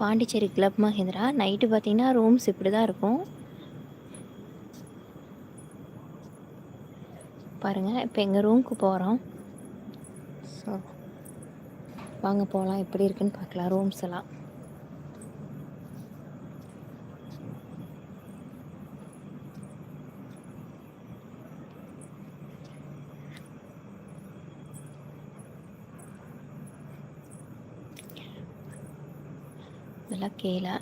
Pondicherry club Mahindra. Night பார்த்தீங்கன்னா rooms இப்படி தான் இருக்கும். பாருங்கள் இப்போ எங்கள் ரூமுக்கு போகிறோம் ஸோ வாங்க போகலாம் எப்படி இருக்குன்னு பார்க்கலாம் ரூம்ஸ் எல்லாம். நல்லா கீழே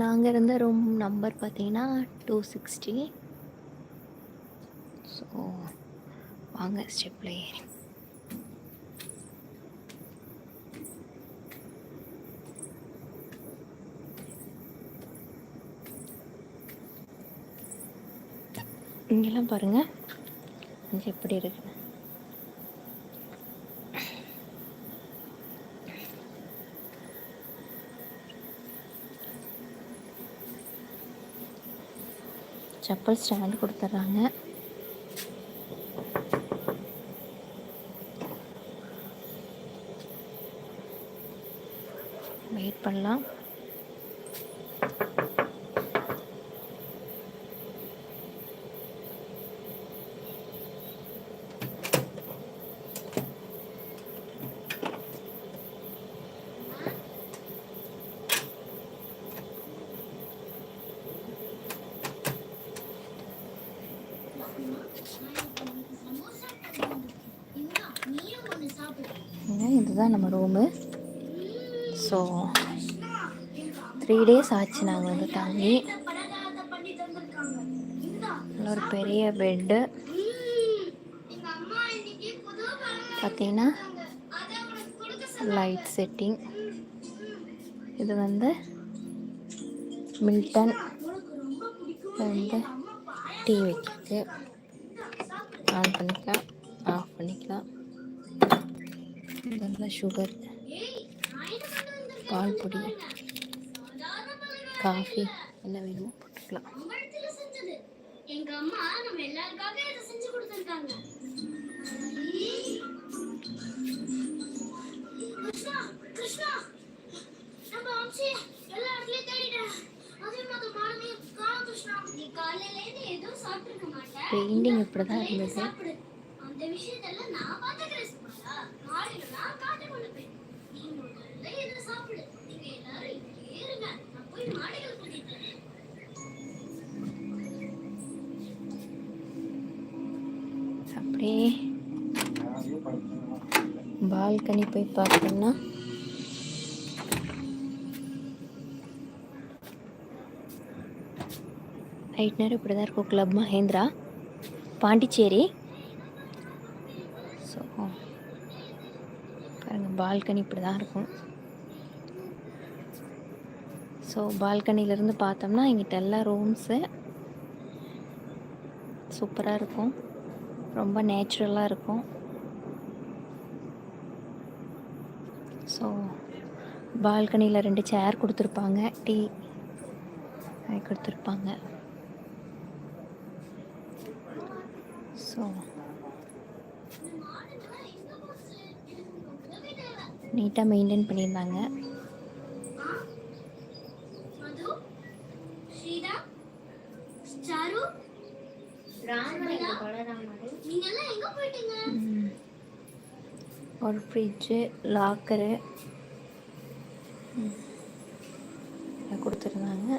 நாங்கள் இருந்த ரூம் நம்பர் பார்த்தீங்கன்னா டூ சிக்ஸ்டி ஸோ வாங்க ஸ்டெப்பில் ஏறி. இங்கெல்லாம் பாருங்கள் இங்கே எப்படி இருக்கு? செப்பல் ஸ்டாண்ட் கொடுத்துட்றாங்க வெயிட் பண்ணலாம். இதுதான் நம்ம ரூமு ஸோ த்ரீ டேஸ் ஆச்சு நாங்கள் வந்து தங்கி. ஒரு பெரிய பெட்டு பார்த்தீங்கன்னா லைட் செட்டிங் இது வந்து மில்டன் வந்து டீ வைக்கிறதுக்கு ஆன் பண்ணிக்கலாம் ஆஃப் பண்ணிக்கலாம். இதெல்லாம் சுகர் பால் பொடி காஃபி என்ன வேணுமோ போட்டுக்கலாம். அமிர்தத்துல எங்க அம்மா நம்ம எல்லாருக்காக இதை செஞ்சு கொடுத்துருக்காங்க பெயிண்டிங் இப்படி தான் இருந்தது. சாப்பிடு. அந்த விஷயத்தெல்லாம் நான் பாத்துக்கிறேன் சுமாரா காலையில நான் காட்ட கொடுப்பேன் நீ முதல்ல இதை சாப்பிடு? நீங்க எல்லாரும் இங்கே இருங்க. நான் போய் மாடுகள் கூட்டிட்டு வரேன். அப்படியே பால்கனி போய் பார்த்தோம்னா நைட் நேரம் இப்படி தான் இருக்கும். கிளப் மஹேந்திரா பாண்டிச்சேரி ஸோ பாருங்கள் பால்கனி இப்படி தான் இருக்கும். ஸோ பால்கனிலேருந்து பார்த்தோம்னா எங்கிட்ட எல்லா ரூம்ஸு சூப்பராக இருக்கும். ரொம்ப நேச்சுரலாக இருக்கும். ஸோ பால்கனியில் ரெண்டு சேர் கொடுத்துருப்பாங்க. டீ கொடுத்துருப்பாங்க. ஸோ நீட்டாக மெயின்டைன் பண்ணியிருந்தாங்க. எல்லாம் ஒரு ஃப்ரிட்ஜு லாக்கரு கொடுத்துருந்தாங்க.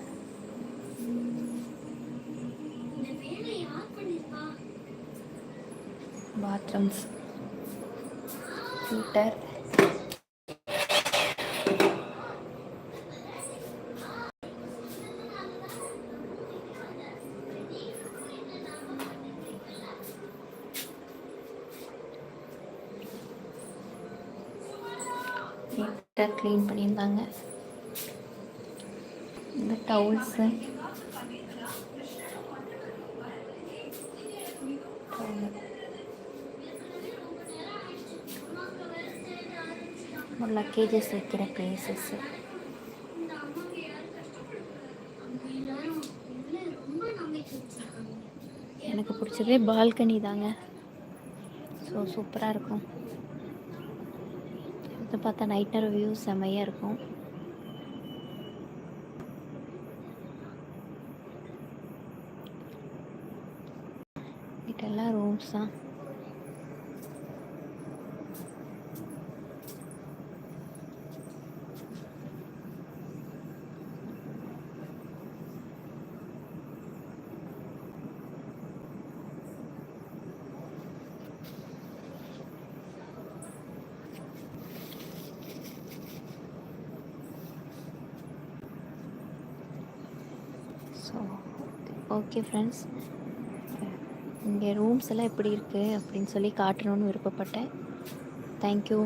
Bathrooms heater. நீட்டாக க்ளீன் பண்ணியிருந்தாங்க. இந்த டவுல்ஸு லக்கேஜஸ் வைக்கிற பிளேசஸ்ஸு எனக்கு பிடிச்சதே பால்கனி தாங்க ஸோ சூப்பராக இருக்கும் இது பார்த்தா நைட் நேரம் வியூ செமையாக இருக்கும் இதெல்லாம் ரூம்ஸ் தான் ஸோ ஓகே ஃப்ரெண்ட்ஸ் இங்கே ரூம்ஸ் எல்லாம் எப்படி இருக்குது அப்படின்னு சொல்லி காட்டணும்னு விருப்பப்பட்டேன். தேங்க்யூ